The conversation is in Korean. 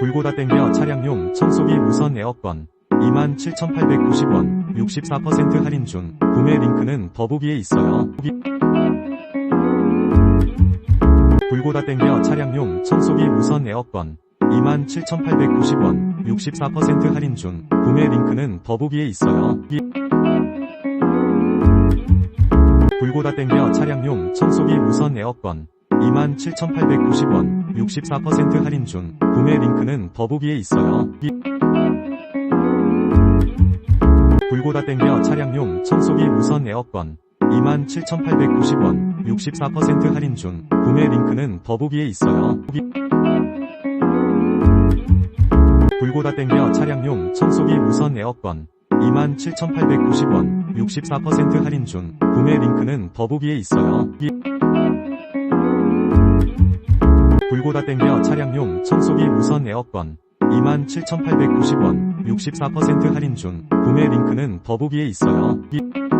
불보다 땡겨 차량용 청소기 무선 에어컨 27,890원 64% 할인 중 구매 링크는 더보기에 있어요. 불보다 땡겨 차량용 청소기 무선 에어컨 27,890원 64% 할인 중 구매 링크는 더보기에 있어요. 불보다 땡겨 차량용 청소기 무선 에어컨 27,890원 64% 할인 중 구매 링크는 더보기에 있어요. 불보다 땡겨 차량용 청소기 무선 에어컨 27,890원 64% 할인 중 구매 링크는 더보기에 있어요. 불보다 땡겨 차량용 청소기 무선 에어컨 27,890원 64% 할인 중 구매 링크는 더보기에 있어요. 불보다 땡겨 차량용 청소기 무선 에어컨 27,890원 64% 할인 중 구매 링크는 더보기에 있어요. 불보다 땡겨 차량용 청소기 무선 에어컨 27,890원 64% 할인 중 구매 링크는 더보기에 있어요. 불보다 땡겨 차량용 청소기 무선 에어컨 27,890원 64% 할인 중 구매 링크는 더보기에 있어요.